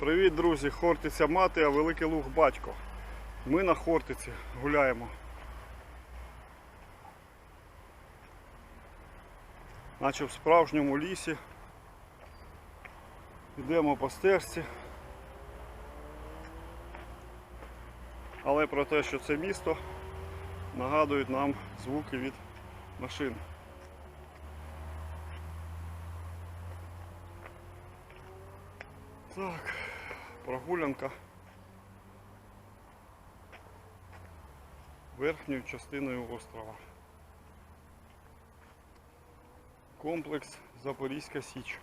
Привіт, друзі! Хортиця мати, а великий луг батько. Ми на Хортиці гуляємо. Наче в справжньому лісі. Йдемо по стежці. Але про те, що це місто, нагадують нам звуки від машин. Так, прогулянка верхньою частиною острова. Комплекс Запорізька Січ.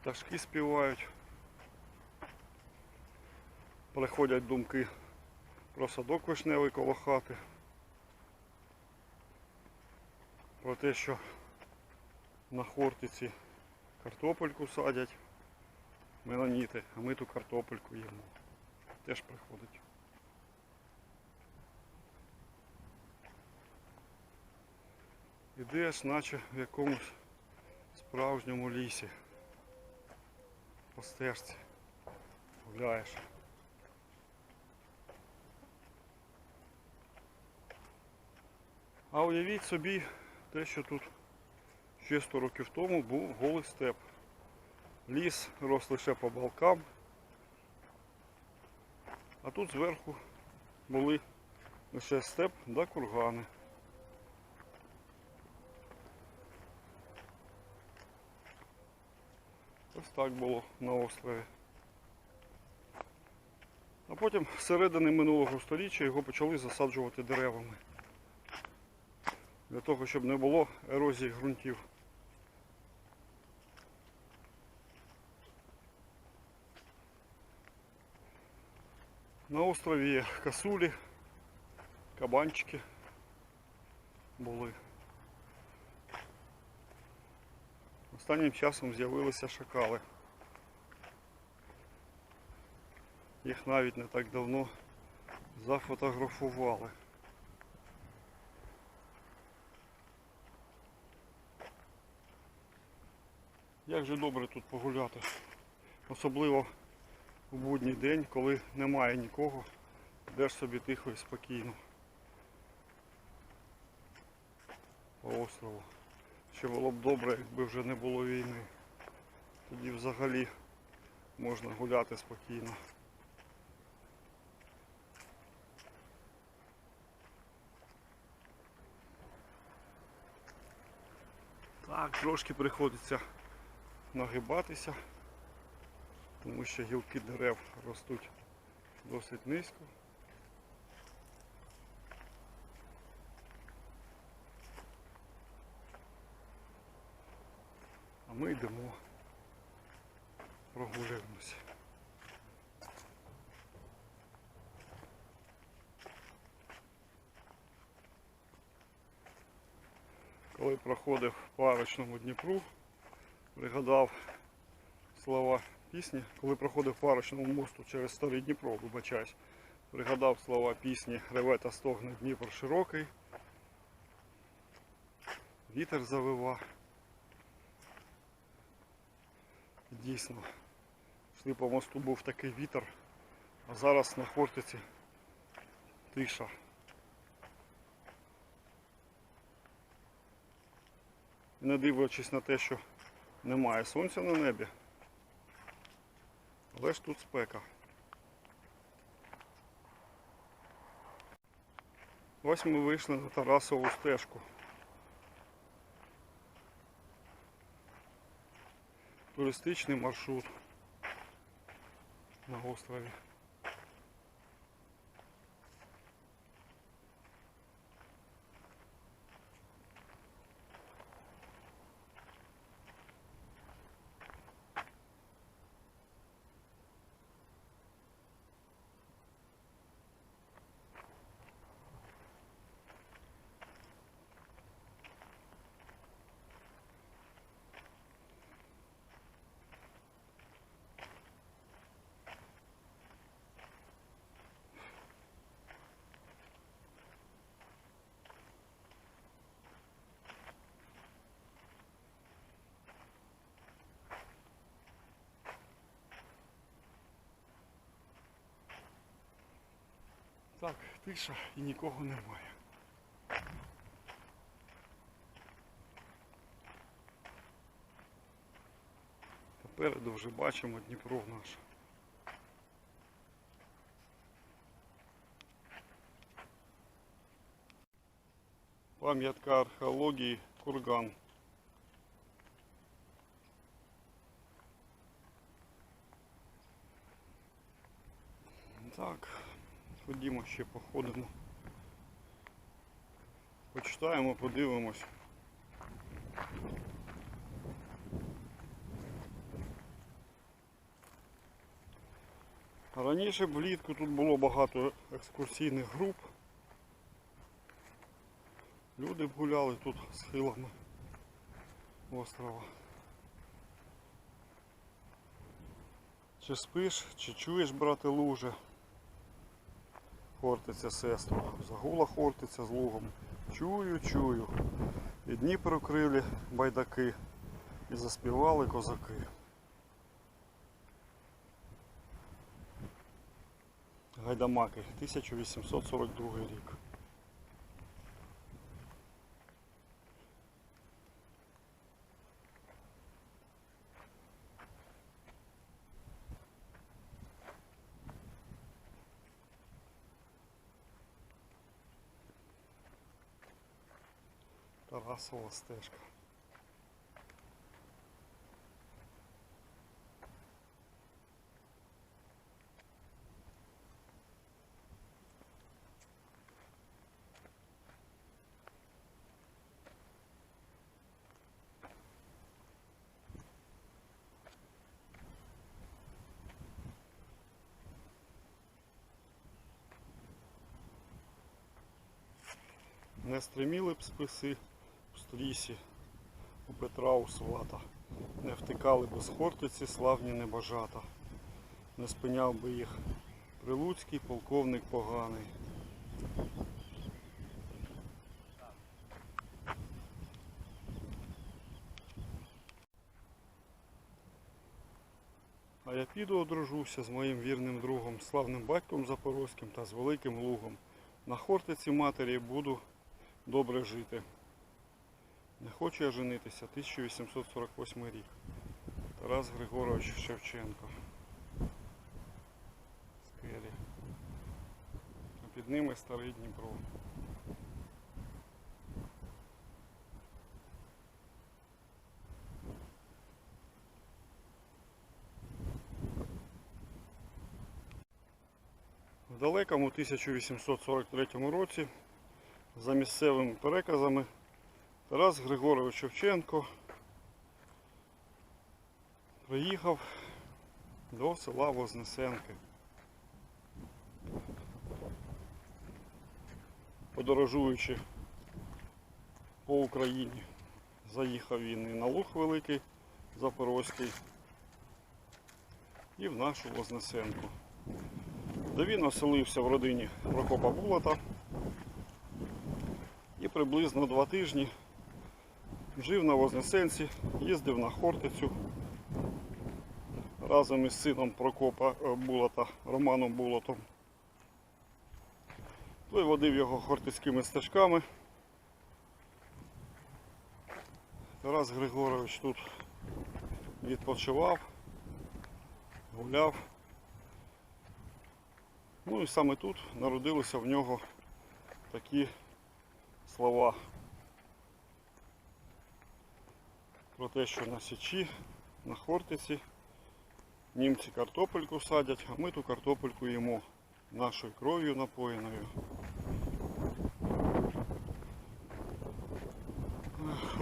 Пташки співають. Приходять думки про садок вишневий коло хати. Про те, що на Хортиці картопельку садять меланіти, а ми ту картопельку їмо. Теж приходить. Ідеш, наче в якомусь справжньому лісі. По стежці. Гуляєш. А уявіть собі те, що тут ще 100 років тому був голий степ. Ліс рос лише по балкам, а тут зверху були лише степ да кургани. Ось так було на острові. А потім з середини минулого століття його почали засаджувати деревами для того, щоб не було ерозії ґрунтів. На острові є касулі, кабанчики були. Останнім часом з'явилися шакали. Їх навіть не так давно зафотографували. Як же добре тут погуляти. Особливо в будній день, коли немає нікого, йдеш собі тихо і спокійно. По острову. Ще було б добре, якби вже не було війни. Тоді взагалі можна гуляти спокійно. Так, трошки приходиться нагибатися, тому що гілки дерев ростуть досить низько. А ми йдемо, прогулюємося. Коли проходив по арочному Дніпру, пригадав слова пісні, коли проходив по арочному мосту через старий Дніпро, вибачаюсь, пригадав слова пісні Реве та стогне Дніпр широкий. Вітер завива. Дійсно, йшли по мосту був такий вітер, а зараз на Хортиці тиша. Не дивлячись на те, що немає сонця на небі, але ж тут спека. Ось ми вийшли на Тарасову стежку. Туристичний маршрут на острові. Так, тиша і нікого немає. Попереду вже бачимо Дніпро наш. Пам'ятка археології Курган. Так, ходімо ще походимо. Почитаємо, подивимось. Раніше влітку тут було багато екскурсійних груп. Люди гуляли тут схилами острова. Чи спиш, чи чуєш, брате, луже? Хортиця сестру. Загула хортиця з лугом. Чую, чую. І дні прокрили байдаки, і заспівали козаки. Гайдамаки, 1842 рік. Тарасова стежка. Не стриміли б списи стрісі у Петра у свата, не втикали б з хортиці славні небожата, не спиняв би їх прилуцький полковник поганий. А я піду одружуся з моїм вірним другом, славним батьком Запорозьким та з великим лугом. На хортиці матері буду добре жити. Не хочу я женитися. 1848 рік. Тарас Григорович Шевченко. Скелі. А під ними старий Дніпро. В далекому 1843 році за місцевими переказами Тарас Григорович Шевченко. Приїхав до села Вознесенки. Подорожуючи по Україні, заїхав він і на Луг Великий Запорозький і в нашу Вознесенку, де він оселився в родині Прокопа Булата. І приблизно два тижні жив на Вознесенці, їздив на Хортицю разом із сином Прокопа е, Булата Романом Булатом. Той водив його хортицькими стежками. Тарас Григорович тут відпочивав, гуляв. Ну і саме тут народилися в нього такі слова про те, що на Січі, на Хортиці німці картопельку садять, а ми ту картопельку їмо нашою кров'ю напоєною.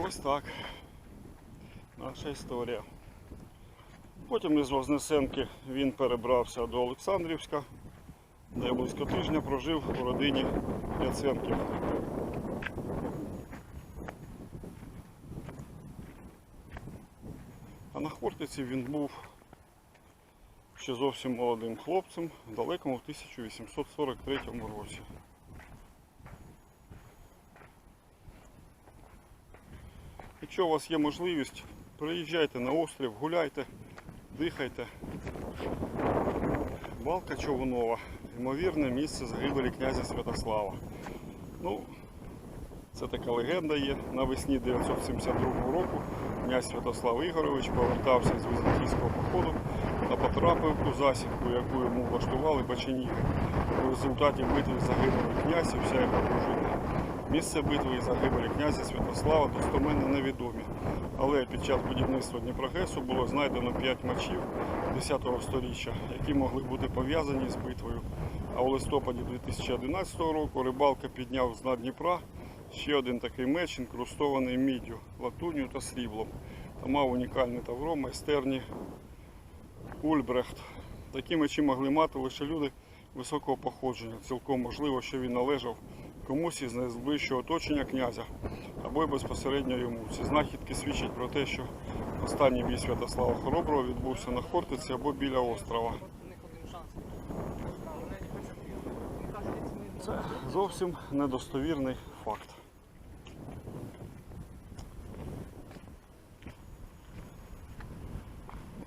Ось так. Наша історія. Потім із Вознесенки він перебрався до Олександрівська, де близько тижня прожив у родині Яценків. А він був ще зовсім молодим хлопцем в далекому в 1843 році. Якщо у вас є можливість, приїжджайте на острів, гуляйте, дихайте. Балка човунова, ймовірне місце загибелі князя Святослава. Ну, це така легенда є. Навесні 972 року князь Святослав Ігорович повертався з візантійського походу та потрапив у засідку, яку йому влаштували бачаніги. У результаті битви загинули князь і вся його дружина. Місце битви і загибелі князя Святослава достоменно невідомі. Але під час будівництва Дніпрогесу було знайдено 5 мечів 10 століття, які могли бути пов'язані з битвою. А у листопаді 2011 року рибалка підняв з дна Дніпра ще один такий меч, інкрустований міддю, латунню та сріблом. Та мав унікальне тавро майстерні Ульбрехт. Такі мечі могли мати лише люди високого походження. Цілком можливо, що він належав комусь із найближчого оточення князя або й безпосередньо йому. Ці знахідки свідчать про те, що останній бій Святослава Хороброго відбувся на Хортиці або біля острова. Це зовсім недостовірний факт.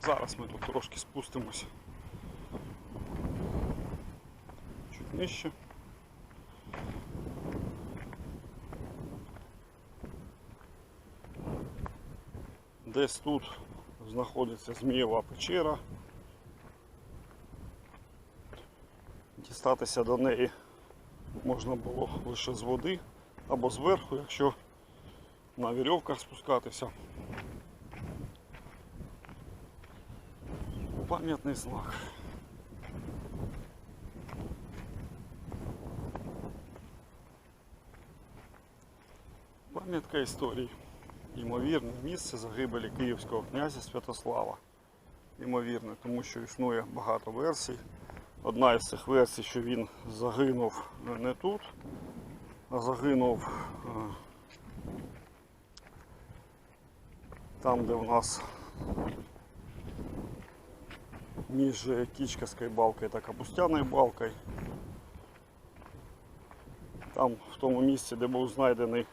Зараз ми тут трошки спустимося. Чуть нижче. Десь тут знаходиться Змієва печера. Дістатися до неї можна було лише з води або зверху, якщо на вірьовках спускатися. Пам'ятний знак. Пам'ятка історії. Ймовірне місце загибелі київського князя Святослава. Ймовірне, тому що існує багато версій. Одна із цих версій, що він загинув не тут, загинув е, там, де у нас між Кічкаською балкою та Капустяною балкою. Там, в тому місці, де був знайдений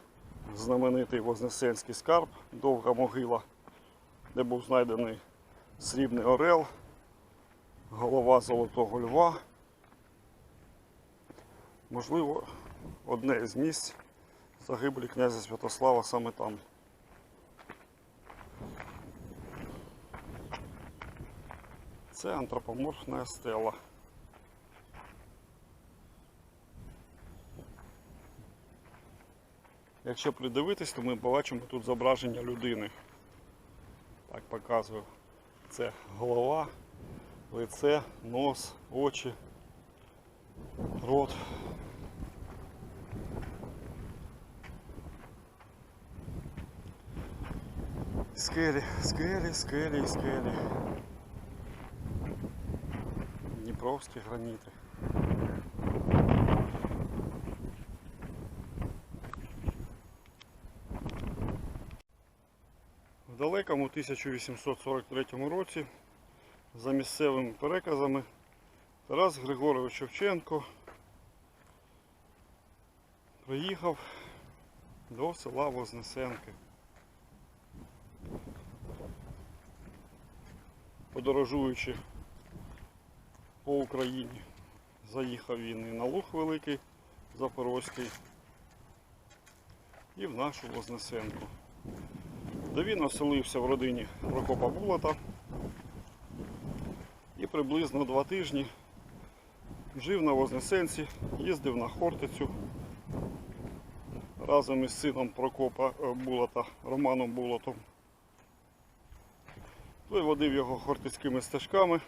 знаменитий Вознесенський скарб, довга могила, де був знайдений срібний орел, голова золотого льва. Можливо, одне з місць загибелі князя Святослава саме там. Це антропоморфна стела. Якщо придивитись, то ми побачимо тут зображення людини. Так показую. Це голова, лице, нос, очі, рот. Скелі, скелі, скелі, скелі. Дніпровські граніти. В далекому 1843 році за місцевими переказами Тарас Григорович Шевченко приїхав до села Вознесенки. Подорожуючи по Україні, заїхав він і на Луг Великий Запорозький і в нашу Вознесенку де він оселився в родині Прокопа Булата і приблизно два тижні жив на Вознесенці, їздив на Хортицю разом із сином Прокопа е, Булата Романом Булатом. Той водив його хортицькими стежками.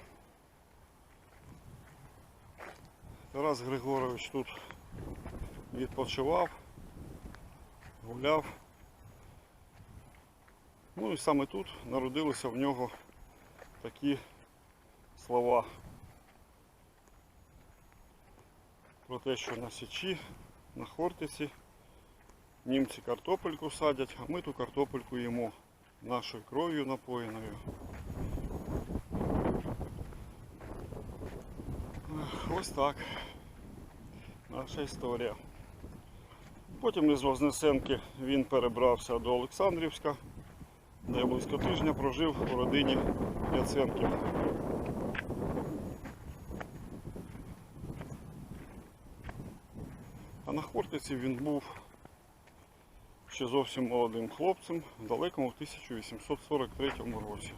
Тарас Григорович тут відпочивав, гуляв. Ну і саме тут народилися в нього такі слова про те, що на Січі, на Хортиці німці картопельку садять, а ми ту картопельку їмо нашою кров'ю напоєною. Ось так. Наша історія. Потім із Вознесенки він перебрався до Олександрівська де близько тижня прожив у родині Яценків. А на Хортиці він був ще зовсім молодим хлопцем в далекому 1843 році.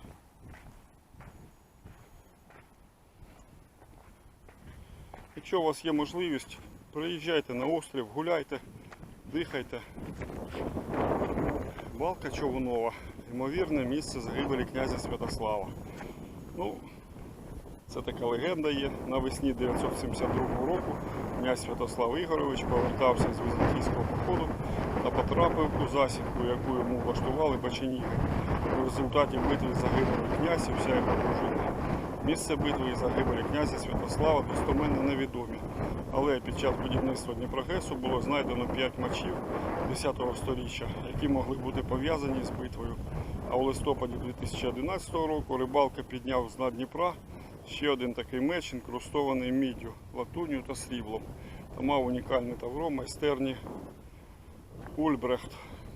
Якщо у вас є можливість, приїжджайте на острів, гуляйте, дихайте. Балка Човунова, ймовірне місце загибелі князя Святослава. Ну, це така легенда є. Навесні 972 року князь Святослав Ігорович повертався з візантійського походу та потрапив у засідку, яку йому влаштували баченіги. У результаті битви загинули князь і вся його дружина. Місце битви і загибелі князя Святослава достоменно невідомі, але під час будівництва Дніпрогесу було знайдено 5 мечів 10 століття, які могли бути пов'язані з битвою. А у листопаді 2011 року рибалка підняв з дна Дніпра ще один такий меч, інкрустований міддю, латунню та сріблом. Та мав унікальне тавро майстерні Ульбрехт.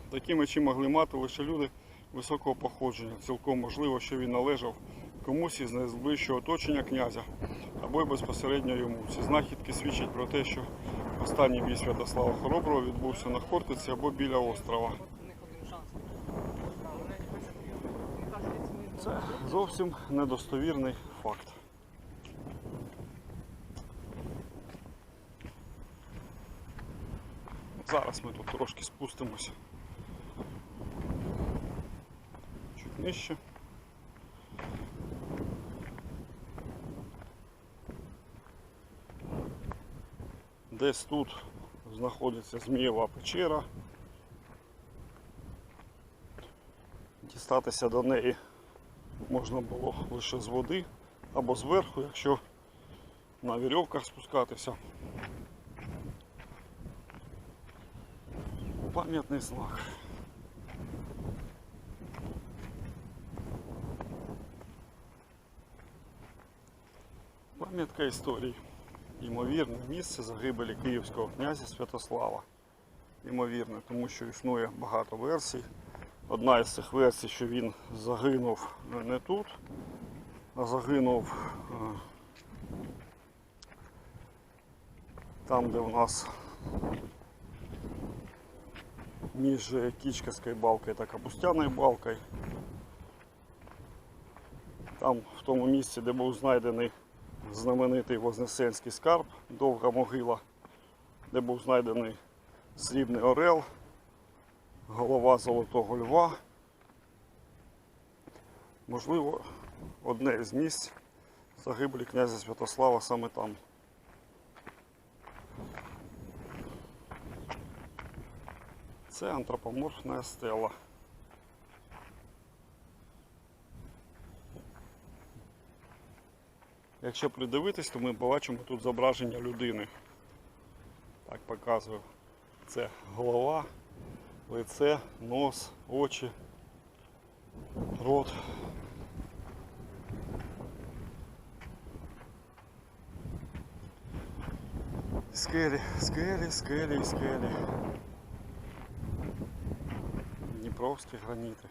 Такі мечі могли мати лише люди високого походження. Цілком можливо, що він належав комусь із найближчого оточення князя або й безпосередньо йому. Ці знахідки свідчать про те, що останній бій Святослава Хороброго відбувся на Хортиці або біля острова. Це зовсім недостовірний факт. Зараз ми тут трошки спустимося. Чуть нижче. Десь тут знаходиться Змієва печера. Дістатися до неї можна було лише з води або зверху, якщо на вірьовках спускатися. Пам'ятний знак. Пам'ятка історії. Ймовірне місце загибелі київського князя Святослава. Ймовірне, тому що існує багато версій. Одна із цих версій, що він загинув не тут, а загинув е, там, де в нас між Кічкаською балкою та Капустяною балкою. Там, в тому місці, де був знайдений знаменитий Вознесенський скарб, довга могила, де був знайдений срібний орел, голова золотого льва. Можливо, одне із місць загибелі князя Святослава саме там. Це антропоморфна стела. Якщо придивитись, то ми побачимо тут зображення людини. Так показую. Це голова, лице, нос, очі, рот. Скелі, скелі, скелі, скелі. Дніпровські граніти.